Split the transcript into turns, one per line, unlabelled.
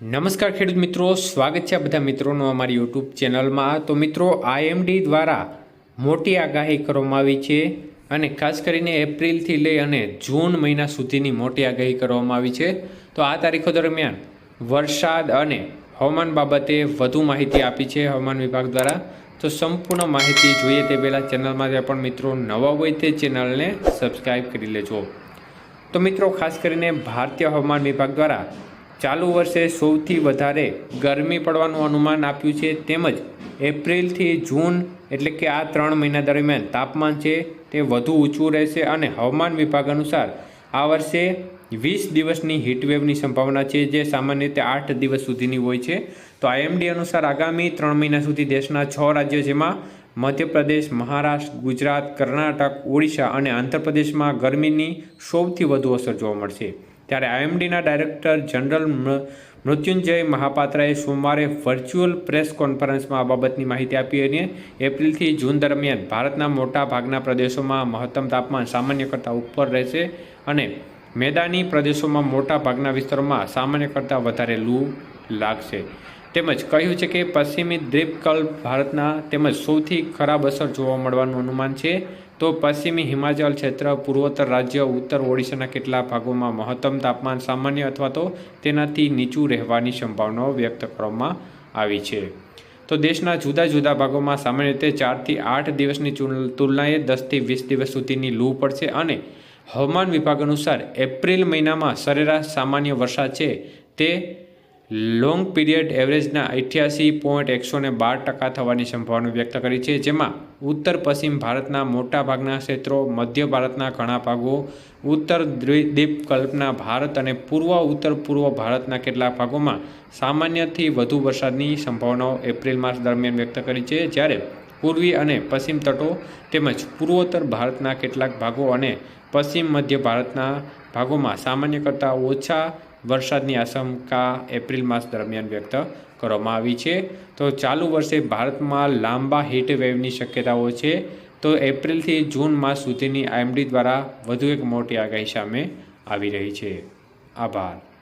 નમસ્કાર ખેડૂત મિત્રો, સ્વાગત છે બધા મિત્રોનું અમારી યુટ્યુબ ચેનલમાં. તો મિત્રો આઈએમડી દ્વારા મોટી આગાહી કરવામાં આવી છે અને ખાસ કરીને એપ્રિલથી લઈ અને જૂન મહિના સુધીની મોટી આગાહી કરવામાં આવી છે. તો આ તારીખો દરમિયાન વરસાદ અને હવામાન બાબતે વધુ માહિતી આપી છે હવામાન વિભાગ દ્વારા. તો સંપૂર્ણ માહિતી જોઈએ તે પહેલાં ચેનલમાં જે પણ મિત્રો નવા હોય તે ચેનલને સબસ્ક્રાઈબ કરી લેજો. તો મિત્રો, ખાસ કરીને ભારતીય હવામાન વિભાગ દ્વારા ચાલુ વર્ષે સૌથી વધારે ગરમી પડવાનું અનુમાન આપ્યું છે તેમજ એપ્રિલથી જૂન એટલે કે આ ત્રણ મહિના દરમિયાન તાપમાન છે તે વધુ ઊંચું રહેશે અને હવામાન વિભાગ અનુસાર આ વર્ષે વીસ દિવસની હીટવેવની સંભાવના છે, જે સામાન્ય રીતે આઠ દિવસ સુધીની હોય છે. તો આઈએમડી અનુસાર આગામી ત્રણ મહિના સુધી દેશના છ રાજ્યો જેમાં મધ્યપ્રદેશ, મહારાષ્ટ્ર, ગુજરાત, કર્ણાટક, ઓડિશા અને આંધ્રપ્રદેશમાં ગરમીની સૌથી વધુ અસર જોવા મળશે. ત્યારે આઈએમડીના ડાયરેક્ટર જનરલ મૃત્યુંજય મહાપાત્રાએ સોમવારે વર્ચ્યુઅલ પ્રેસ કોન્ફરન્સમાં આ બાબતની માહિતી આપી અને એપ્રિલથી જૂન દરમિયાન ભારતના મોટા ભાગના પ્રદેશોમાં મહત્તમ તાપમાન સામાન્ય કરતાં ઉપર રહેશે અને મેદાની પ્રદેશોમાં મોટા ભાગના વિસ્તારોમાં સામાન્ય કરતાં વધારે લૂ લાગશે. તેમજ કહ્યું છે કે પશ્ચિમી દ્વીપકલ્પ ભારતના તેમજ સૌથી ખરાબ અસર જોવા મળવાનું અનુમાન છે. તો પશ્ચિમી હિમાચલ ક્ષેત્ર, પૂર્વોત્તર રાજ્ય, ઉત્તર ઓડિશાના કેટલાક ભાગોમાં મહત્તમ તાપમાન સામાન્ય અથવા તો તેનાથી નીચું રહેવાની સંભાવનાઓ વ્યક્ત કરવામાં આવી છે. તો દેશના જુદા જુદા ભાગોમાં સામાન્ય રીતે ચારથી આઠ દિવસની તુલનાએ દસથી વીસ દિવસ સુધીની લૂ પડશે અને હવામાન વિભાગ અનુસાર એપ્રિલ મહિનામાં સરેરાશ સામાન્ય વરસાદ છે તે લોંગ પીરિયડ એવરેજના અઠ્યાસી પોઈન્ટ એકસો ને બાર ટકા થવાની સંભાવના વ્યક્ત કરી છે, જેમાં ઉત્તર પશ્ચિમ ભારતના મોટા ભાગના ક્ષેત્રો, મધ્ય ભારતના ઘણા ભાગો, ઉત્તર દ્વી- દ્વીપકલ્પના ભારત અને પૂર્વ, ઉત્તર પૂર્વ ભારતના કેટલાક ભાગોમાં સામાન્યથી વધુ વરસાદની સંભાવનાઓ એપ્રિલ માસ દરમિયાન વ્યક્ત કરી છે, જ્યારે પૂર્વી અને પશ્ચિમ તટો તેમજ પૂર્વોત્તર ભારતના કેટલાક ભાગો અને પશ્ચિમ મધ્ય ભારતના ભાગોમાં સામાન્ય કરતાં ઓછા વરસાદની આશંકા એપ્રિલ માસ દરમિયાન વ્યક્ત કરવામાં આવી છે. તો ચાલુ વર્ષે ભારતમાં લાંબા વેવની શક્યતાઓ છે. તો એપ્રિલથી જૂન માસ સુધીની આઈએમડી દ્વારા વધુ એક મોટી આગાહી સામે આવી રહી છે. આભાર.